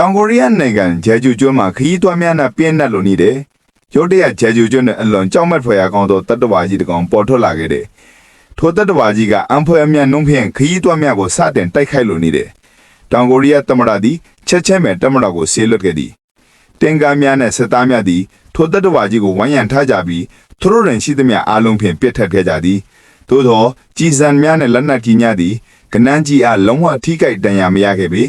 တောင်ကိုရီးယားနိုင်ငံဂျယ်ဂျူကျွန်းမှာခရီးသွားများနဲ့ပြင်းနှက်လိုနေတယ်ရုတ်တရက်ဂျယ်ဂျူကျွန်းနဲ့အလွန်ကြောက်မက်ဖွယ်ရာကောင်းသောတတ္တဝါကြီးတစ်ကောင်ပေါ်ထွက်လာခဲ့တယ်ထိုတတ္တဝါကြီးကအံဖွယ်အမြတ်နှုံးဖြင့်ခရီးသွားများကိုစတင်တိုက်ခိုက်လိုနေတယ်တောင်ကိုရီးယားသမ္မတသည်ချက်ချင်းပဲသမ္မတကိုဆေးလွတ်ခဲ့သည်တင်ကားများနဲ့စစ်သားများသည်ထိုတတ္တဝါကြီးကိုဝိုင်းရံထားကြပြီးသူတို့တွင်ရှိသမျှအားလုံးဖြင့်ပြစ်ထတ်ခဲ့ကြသည်သို့သောကြည်စံများနဲ့လက်နက်ကြီးများသည်ကနန်းကြီးအားလုံးဝထိခိုက်ဒဏ်ရာမရခဲ့ပေ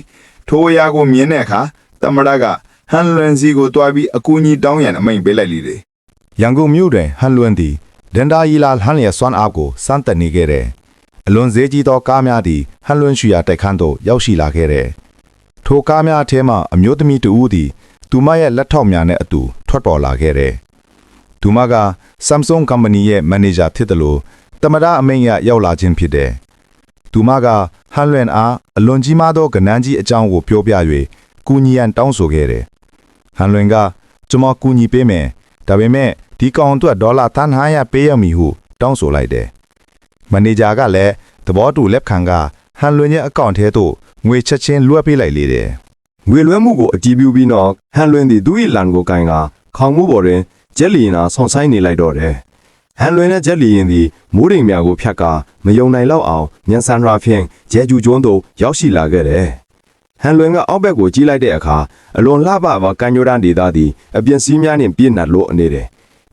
ထိုအရာကိုမြင်တဲ့အခါသမ္မတကဟန်လွန်စီကိုတွားပြီးအကူအညီတောင်းရန်အမိန့်ပေးလိုက်လေတယ်ရန်ကုန်မြို့တွင်ဟန်လွင်သည်ဒန်ဒါယီလာဟန်လျက်စွမ်းအားကိုစမ်းသပ်နေခဲ့တယ်။အလွန်ဈေးကြီးသောကားများသည်ဟန်လွင်ရှူရာတိုက်ခန်းသို့ရောက်ရှိလာခဲ့တယ်။ထိုကားများအထဲမှအမျိုးသမီးတဦးသည်သူမရဲ့လက်ထောက်များနဲ့အတူထွက်ပေါ်လာခဲ့တယ်။သူမက Samsung Company ရဲ့မန်နေဂျာဖြစ်တယ်လို့တမရအမိန့်ရရောက်လာခြင်းဖြစ်တယ်။သူမကဟ န်လွင်အားအလွန်ကြီးမားသောကဏ္ဍကြီးအကြောင်းကိုပြောပြ၍ကူညီရန်တောင်းဆိုခဲ့တယ်။ဟန်လွင်ကကျွန်မကူညီပေးမယ်ဒါပေမဲ့ဒီကောင်အတွက်ဒေါ်လာ1500ပေးရမည်ဟုတောင်းဆိုလိုက်တယ်မန်နေဂျာကလည်းသဘောတူလက်ခံကဟန်လွင်ရဲ့အကောင့်ထဲသို့ငွေချက်ချင်းလွှဲပေးလိုက်လေတယ်ငွေလွှဲမှုကိုအတည်ပြုပြီးနောက်ဟန်လွင်သည်သူ၏လန်ကိုကင်ကခေါင်မှုပေါ်တွင်ဂျက်လီရင်အားဆောင်းဆိုင်နေလိုက်တော့တယ် ဟန်လွင်နဲ့ဂျက်လီရင်သည်မိုးရိမ်များကိုဖြတ်ကာမယုံနိုင်လောက်အောင်မြန်ဆန်ရာဖြင့်ဂျဲဂျူကျွန်းသို့ရောက်ရှိလာခဲ့တယ်ဟန်လွင်ကအောက်ဘက်ကိုကြီးလိုက်တဲ့အခါအလွန်လှပပါကန်ညိုဒန်ဒေသသည်အပြင်စည်းများနှင့်ပြည့်နှက်လို့အနေတယ်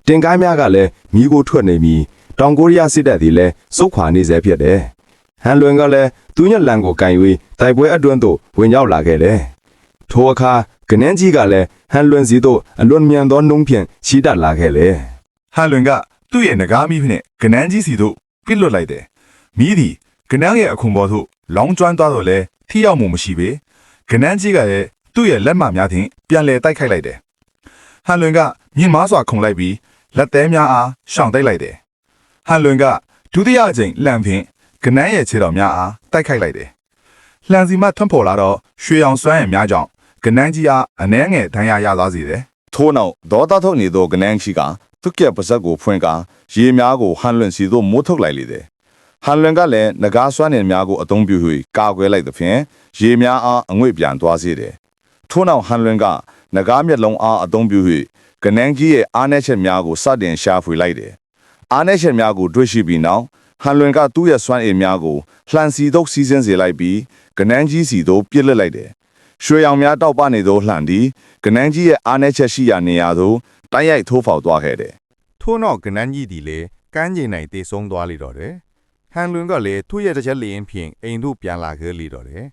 တင်ကိုင်းများကလည်းမိကိုထွက်နေပြီးတောင်ကိုရီးယားစစ်တပ်သည်လည်းစုတ်ခွာနေစေဖြစ်တယ်ဟန်လွင်ကလည်းသူညက်လန်ကိုကင်၍တိုက်ပွဲအတွင်းသို့ဝင်ရောက်လာခဲ့တယ်ထိုအခါကနန်းကြီးကလည်းဟန်လွင်စီတို့အလွန်မြန်သောနှုံးဖြင့်ချီတက်လာခဲ့လေဟန်လွင်က သူ့ရဲ့ငကားမီးဖြင့်ကနန်းကြီးစီသို့ပြစ်လွတ်လိုက်တယ်မီးသည်ကနန်းရဲ့အခွန်ပေါ်သို့လောင်းကျွမ်းသွားတော့လဲထိရောက်မှုမရှိပေကနန်းကြီးကလည်းသူ့ရဲ့လက်မများဖြင့်ပြန်လည်တိုက်ခိုက်လိုက်တယ်ဟန်လွင်ကမြင့်မားစွာခုန်လိုက်ပြီးလက်သေးများအားရှောင်တိုက်လိုက်တယ်ဟန်လွင်ကဒုတိယအကြိမ်လှန်ဖြင့်ကနန်းရဲ့ခြေတော်များအားတိုက်ခိုက်လိုက်တယ်လှန်စီမှထွန်းပေါ်လာတော့ရွှေအောင်စွမ်းရည်များကြောင့်ကနန်းကြီးအားအနှဲငယ်ဒဏ်ရာရသွားစေတယ်ထို့နောက်ဒေါသထုတ်နေသောကနန်းရှိက သူ့ရဲ့ပါဇက်ကိုဖွင့်ကာရေများကိုဟန်လွင်စီသို့မိုးထုတ်လိုက်လေသည်ဟန်လွင်ကလည်းငကားစွမ်းနေများကိုအသုံးပြု၍ကာကွယ်လိုက်သဖြင့်ရေများအားအငွေ့ပြန်သွားစေတယ်ထို့နောက်ဟန်လွင်ကငကားမျက်လုံးအားအသုံးပြု၍ကနန်းကြီးရဲ့အားနည်းချက်များကိုစတင်ရှာဖွေလိုက်တယ်အားနည်းချက်များကိုတွေ့ရှိပြီးနောက်ဟန်လွင်ကသူ့ရဲ့စွမ်းအင်များကိုလှန်စီသို့စီးဆင်းစေလိုက်ပြီးကနန်းကြီးစီသို့ပြစ်လက်လိုက်တယ်ရွှေရောင်များတောက်ပနေသောလှန်သည်ကနန်းကြီးရဲ့အားနည်းချက်ရှိရာနေရာသို့ တိုက်ရိုက်ထိုးဖောက်သွားခဲ့တယ်ထို့နောက်ကနန်းကြီးသည်လည်းကမ်းခြေ၌တေဆုံးသွားလေတော့တယ်ဟန်လွင်ကလည်းသူ့ရဲ့တစ်ချက်လျင်ဖြင့်အိမ်သို့ပြန်လာခဲ့လေတော့တယ်